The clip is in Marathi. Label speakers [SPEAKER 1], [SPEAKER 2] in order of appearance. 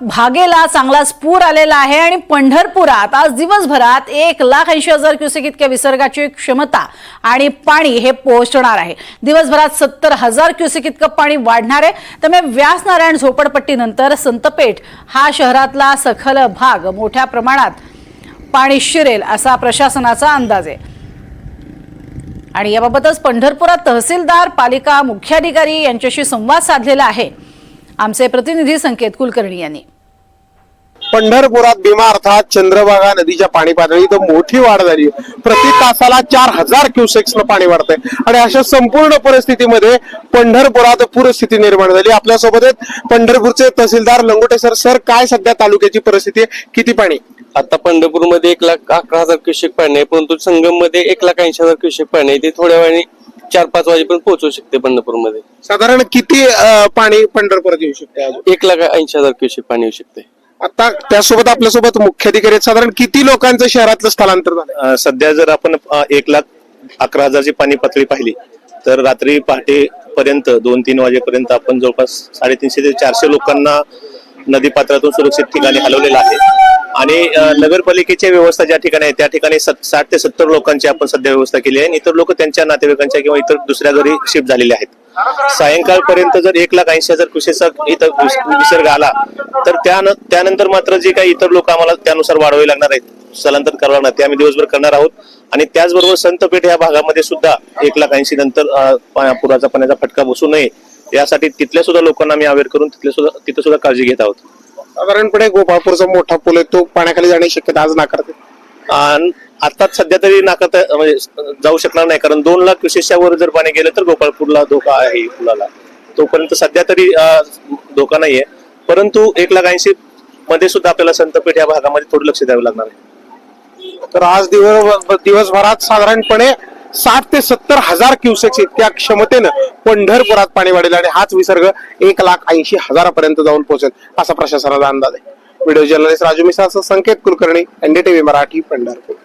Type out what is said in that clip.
[SPEAKER 1] भागेला चांगलाच पूर आलेला आहे आणि पंढरपुरात आज दिवसभरात एक लाख ऐंशी हजार क्युसेक इतक्या विसर्गाची क्षमता आणि पाणी हे पोहोचणार आहे. दिवसभरात सत्तर हजार क्युसेक इतकं पाणी वाढणार आहे. त्यामुळे व्यासनारायण झोपडपट्टीनंतर संतपेठ हा शहरातला सखल भाग मोठ्या प्रमाणात पाणी शिरेल असा प्रशासनाचा अंदाज आहे. आणि याबाबतच पंढरपुरात तहसीलदार पालिका मुख्याधिकारी यांच्याशी संवाद साधलेला आहे. आमचे प्रतिनिधी संकेत कुलकर्णी यांनी.
[SPEAKER 2] पंढरपुरात भीमा अर्थात चंद्रभागा नदीच्या पाणी पातळीत मोठी वाढ झाली. आहे. प्रति तासाला चार हजार क्युसेक्स पाणी वाढतंय. आणि अशा संपूर्ण परिस्थितीमध्ये पंढरपुरात पूरस्थिती निर्माण झाली. आपल्यासोबत आहेत पंढरपूरचे तहसीलदार लंगोटे सर सर काय सध्या तालुक्याची परिस्थिती आहे? किती पाणी?
[SPEAKER 3] आता पंढरपूरमध्ये एक लाख अकरा हजार क्युसेक पाणी आहे परंतु संगममध्ये एक लाख ऐंशी हजार क्युसेक पाणी आहे. ते थोड्या वेळाने चार पाच वाजेपर्यंत पोहोचू शकते पंढरपूरमध्ये.
[SPEAKER 2] साधारण किती अं, पाणी पंढरपुरात येऊ शकते अजून
[SPEAKER 3] एक लाख ऐंशी हजार क्युसेक पाणी येऊ शकते.
[SPEAKER 2] आता त्यासोबत आपल्यासोबत मुख्याधिकारी आहेत. साधारण किती लोकांचं शहरातलं स्थलांतर झालं
[SPEAKER 4] अ, सध्या जर आपण अ, एक लाख अकरा हजारची पाणी पातळी पाहिली तर रात्री पहाटे पर्यंत दोन तीन वाजेपर्यंत आपण जवळपास साडेतीनशे ते चारशे लोकांना नदी पात्रातून सुरक्षित ठिकाणी हलवलेलं आहे. आणि नगरपालिकेच्या व्यवस्था ज्या ठिकाणी आहे त्या ठिकाणी साठ ते सत्तर लोकांची आपण सध्या व्यवस्था केली आहे. आणि इतर लोक त्यांच्या नातेवाईकांच्या किंवा इतर दुसऱ्या घरी शिफ्ट झालेले आहेत. सायंकाळपर्यंत जर एक लाख ऐंशी हजार कृषीचा इथं विसर्ग आला तर त्यान- त्यानंतर मात्र जे काही इतर लोक आम्हाला त्यानुसार वाढवावे लागणार आहेत स्थलांतर करावं लागणार ते आम्ही दिवसभर करणार आहोत. आणि त्याचबरोबर संतपेठ या भागामध्ये सुद्धा एक लाख ऐंशी नंतर पुराचा पाण्याचा फटका बसू नये यासाठी तिथल्या सुद्धा लोकांना आम्ही अवेअर करून तिथल्या सुद्धा तिथे सुद्धा काळजी घेत आहोत.
[SPEAKER 2] साधारणपणे गोपाळपूरचा मोठा पूल आहे तो पाण्याखाली जाण्याची शक्यता आज नाकारते.
[SPEAKER 4] आणि आता सध्या तरी नाकारता म्हणजे जाऊ शकणार नाही कारण दोन लाख क्युसेसच्या वर जर पाणी गेलं तर गोपाळपूरला धोका आहे पुलाला. तोपर्यंत सध्या तरी धोका नाहीये. परंतु एक लाख ऐंशी मध्ये सुद्धा आपल्याला संतपेठ या भागामध्ये थोडं लक्ष द्यावं लागणार आहे.
[SPEAKER 2] तर आज दिवस दिवसभरात साधारणपणे साठ ते सत्तर हजार क्युसेक्स इतक्या क्षमतेनं पंढरपुरात पाणी वाढेल आणि हाच विसर्ग एक लाख ऐंशी हजारापर्यंत जाऊन पोहोचेल असा प्रशासनाचा अंदाज आहे. Video journalist Raju Misal Sanket Kulkarni NDTV Marathi Pandharpur.